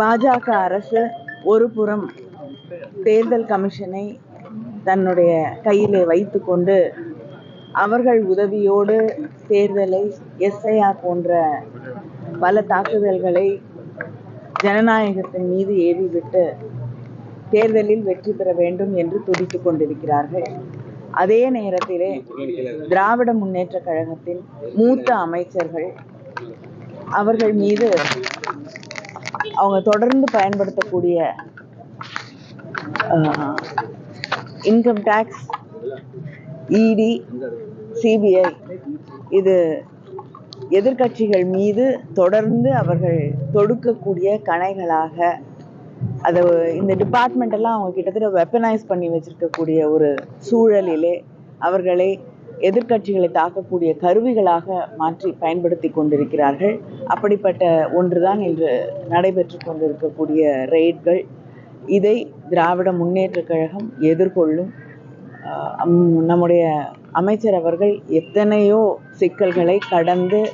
பாஜக அரசு ஒரு புறம் தேர்தல் கமிஷனை தன்னுடைய கையிலே வைத்துக்கொண்டு அவர்கள் உதவியோடு தேர்தலை எஸ்ஐஆர் போன்ற பல தாக்குதல்களை ஜனநாயகத்தின் மீது ஏவிவிட்டு தேர்தலில் வெற்றி பெற வேண்டும் என்று துடித்து கொண்டிருக்கிறார்கள். அதே நேரத்திலே திராவிட முன்னேற்ற கழகத்தின் மூத்த அமைச்சர்கள் அவர்கள் மீது அவங்க தொடர்ந்து பயன்படுத்தக்கூடிய இன்கம் டேக்ஸ் இடி சிபிஐ இது எதிர்க்கட்சிகள் மீது தொடர்ந்து அவர்கள் தொடுக்கக்கூடிய கணைகளாக அதை இந்த டிபார்ட்மெண்ட் எல்லாம் அவங்க கிட்டத்தட்ட வெப்பனைஸ் பண்ணி வச்சிருக்கக்கூடிய ஒரு சூழலிலே அவர்களை எதிர்க்கட்சிகளை தாக்கக்கூடிய கருவிகளாக மாற்றி பயன்படுத்தி கொண்டிருக்கிறார்கள். அப்படிப்பட்ட ஒன்றுதான் இன்று நடைபெற்று கொண்டிருக்கக்கூடிய ரெய்ட்கள் இதை திராவிட முன்னேற்றக் கழகம் எதிர்கொள்ளும். அம்- நம்முடைய அமைச்சர் அவர்கள் எத்தனையோ சிக்கல்களை கடந்து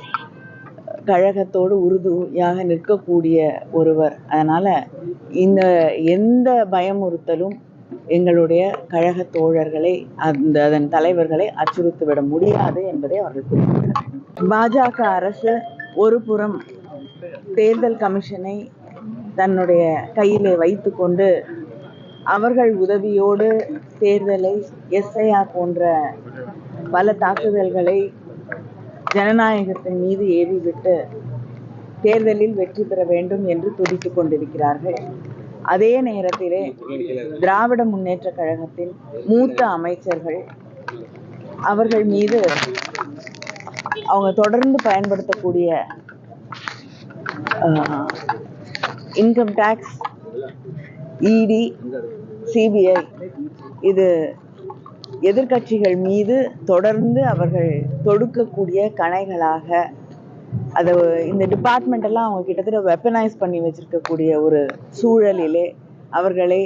கழகத்தோடு உறுதியாக நிற்கக்கூடிய ஒருவர். அதனால் இந்த எந்த பயமுறுத்தலும் எங்களுடைய கழக தோழர்களை அந்த அதன் தலைவர்களை அச்சுறுத்திவிட முடியாது என்பதை அவர்கள் பாஜக அரசு ஒரு புறம் தேர்தல் கமிஷனை தன்னுடைய கையிலே வைத்துக்கொண்டு அவர்கள் உதவியோடு தேர்தலை எஸ்ஐஆர் போன்ற பல தாக்குதல்களை ஜனநாயகத்தின் மீது ஏவிவிட்டு தேர்தலில் வெற்றி பெற வேண்டும் என்று துடித்துக் கொண்டிருக்கிறார்கள். அதே நேரத்திலே திராவிட முன்னேற்ற கழகத்தின் மூத்த அமைச்சர்கள் அவர்கள் மீது அவங்க தொடர்ந்து பயன்படுத்தக்கூடிய இன்கம் டேக்ஸ் இடி சிபிஐ இது எதிர்கட்சிகள் மீது தொடர்ந்து அவர்கள் தொடுக்கக்கூடிய கணைகளாக அதை இந்த டிபார்ட்மெண்ட் எல்லாம் அவங்க கிட்டத்தட்ட வெப்பனைஸ் பண்ணி வச்சிருக்கக்கூடிய ஒரு சூழலிலே அவர்களை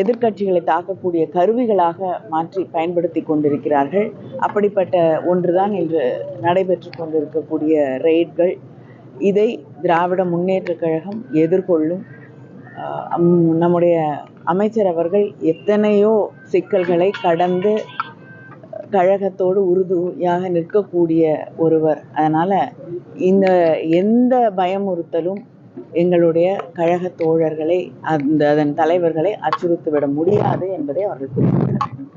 எதிர்க்கட்சிகளை தாக்கக்கூடிய கருவிகளாக மாற்றி பயன்படுத்தி கொண்டிருக்கிறார்கள். அப்படிப்பட்ட ஒன்றுதான் இன்று நடைபெற்று கொண்டிருக்கக்கூடிய ரெய்ட்கள் இதை திராவிட முன்னேற்ற கழகம் எதிர்கொள்ளும். நம்முடைய அமைச்சர் அவர்கள் எத்தனையோ சிக்கல்களை கடந்து கழகத்தோடு உறுதுணையாக நிற்கக்கூடிய ஒருவர். அதனால் இந்த எந்த பயமுறுத்தலும் எங்களுடைய கழக தோழர்களை அந்த அதன் தலைவர்களை அச்சுறுத்திவிட முடியாது என்பதை அவர்கள் புரிந்துள்ளனர்